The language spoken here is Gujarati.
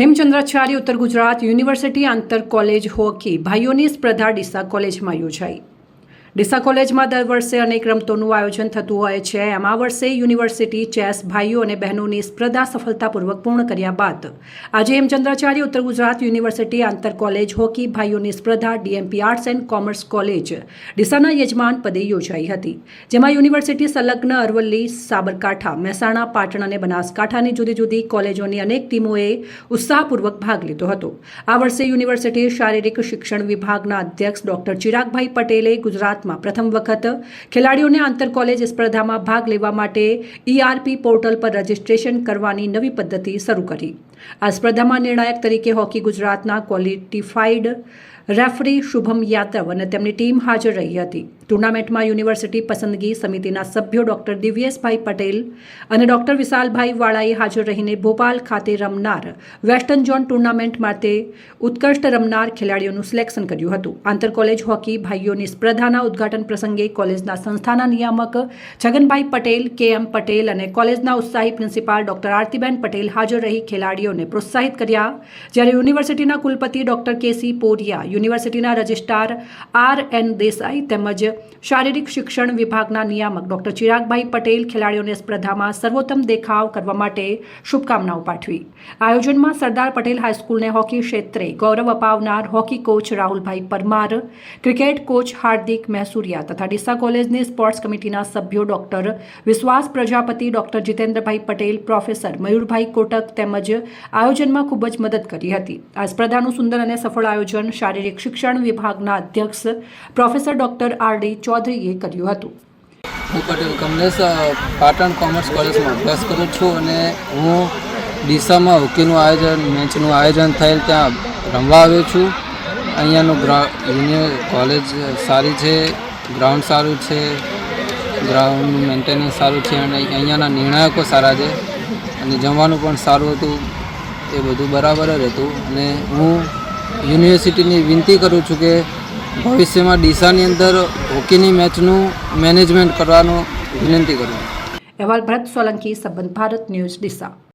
હેમચંદ્રાચાર્ય ઉત્તર ગુજરાત યુનિવર્સિટી આંતર કોલેજ હોકી ભાઈઓની સ્પર્ધા ડીસા કોલેજમાં યોજાઈ. ડીસા કોલેજમાં દર વર્ષે અનેક રમતોનું આયોજન થતું હોય છે. એમ આ વર્ષે યુનિવર્સિટી, ચેસ, ભાઈઓ અને બહેનોની સ્પર્ધા સફળતાપૂર્વક પૂર્ણ કર્યા બાદ આજે હેમચંદ્રાચાર્ય ઉત્તર ગુજરાત યુનિવર્સિટી આંતર કોલેજ, હોકી ભાઈઓની સ્પર્ધા, DMP arts and commerce college ડીસાના યજમાન પદે યોજાઈ હતી. જેમાં યુનિવર્સિટી સંલગ્ન અરવલ્લી, સાબરકાંઠા, મહેસાણા, પાટણ અને બનાસકાંઠાની જુદી જુદી કોલેજોની અનેક ટીમોએ ઉત્સાહપૂર્વક ભાગ લીધો હતો. આ વર્ષે યુનિવર્સિટી શારીરિક શિક્ષણ વિભાગના અધ્યક્ષ ડોક્ટર ચિરાગભાઈ પટેલે ગુજરાતમાં પ્રથમ વખત ખેલાડીઓને આંતર કોલેજ સ્પર્ધામાં ભાગ લેવા માટે ઈઆરપી પોર્ટલ પર રજીસ્ટ્રેશન કરવાની નવી પદ્ધતિ શરૂ કરી. આ સ્પર્ધામાં નિર્ણાયક તરીકે હોકી ગુજરાતના ક્વોલિટીફાઈડ રેફરી શુભમ યાદવ અને તેમની ટીમ હાજર રહી હતી. ટુર્નામેન્ટમાં યુનિવર્સિટી પસંદગી સમિતિના સભ્યો ડોક્ટર દિવ્યેશભાઈ પટેલ અને ડોક્ટર વિશાલભાઈ વાળાએ હાજર રહીને ભોપાલ ખાતે રમનાર વેસ્ટર્ન ઝોન ટુર્નામેન્ટ માટે ઉત્કૃષ્ટ રમનાર ખેલાડીઓનું સિલેક્શન કર્યું હતું. આંતર કોલેજ હોકી ભાઈઓની સ્પર્ધાના ઉદ્ઘાટન પ્રસંગે કોલેજના સંસ્થાના નિયામક છગનભાઈ પટેલ, કે એમ પટેલ અને કોલેજના ઉત્સાહી પ્રિન્સિપાલ ડોક્ટર આરતીબેન પટેલ હાજર રહી ખેલાડીઓને પ્રોત્સાહિત કર્યા. જ્યારે યુનિવર્સિટીના કુલપતિ ડોક્ટર કેસી પોરિયા, યુનિવર્સિટીના રજિસ્ટ્રાર આર એન દેસાઈ તેમજ શારીરિક શિક્ષણ વિભાગના નિયામક ડોક્ટર ચિરાગભાઈ પટેલ ખેલાડીઓને સ્પર્ધામાં સર્વોત્તમ દેખાવ કરવા માટે શુભકામનાઓ પાઠવી. આયોજનમાં સરદાર પટેલ હાઈસ્કૂલને હોકી ક્ષેત્રે ગૌરવ અપાવનાર હોકી કોચ રાહુલભાઈ પરમાર, ક્રિકેટ કોચ હાર્દિક મહેસુરિયા તથા ડીસા કોલેજની સ્પોર્ટ્સ કમિટીના સભ્યો doctor Vishwas Prajapati, doctor જીતેન્દ્રભાઈ Patel, professor મયુરભાઈ કોટક તેમજ આયોજનમાં ખૂબ જ મદદ કરી હતી. આ સ્પર્ધાનું સુંદર અને સફળ આયોજન શારીરિક શિક્ષણ વિભાગના અધ્યક્ષ પ્રોફેસર ડોક્ટર આર ડી ચૌધરીએ કર્યું હતું. હું પટેલ, કમલેશ પાટણ કોમર્સ કોલેજમાં અભ્યાસ કરું છું અને હું ડીસામાં હોકીનું આયોજન, મેચનું આયોજન થયેલ ત્યાં રમવા આવ્યો છું. અહીંયાનું ગ્રા યુનિયર કોલેજ સારી છે ગ્રાઉન્ડ સારું છે ગ્રાઉન્ડનું મેન્ટેનન્સ સારું છે અને અહીંયાના નિર્ણાયકો સારા છે. અને જમવાનું પણ સારું હતું. એ બધું બરાબર જ હતું. અને હું યુનિવર્સિટીની વિનંતી કરું છું કે ભવિષ્યમાં ડીસાની અંદર હોકીની મેચનું મેનેજમેન્ટ કરવાનું વિનંતી કરું. અહેવાલ ભરત સોલંકી, સંબંધ ભારત ન્યૂઝ, ડીસા.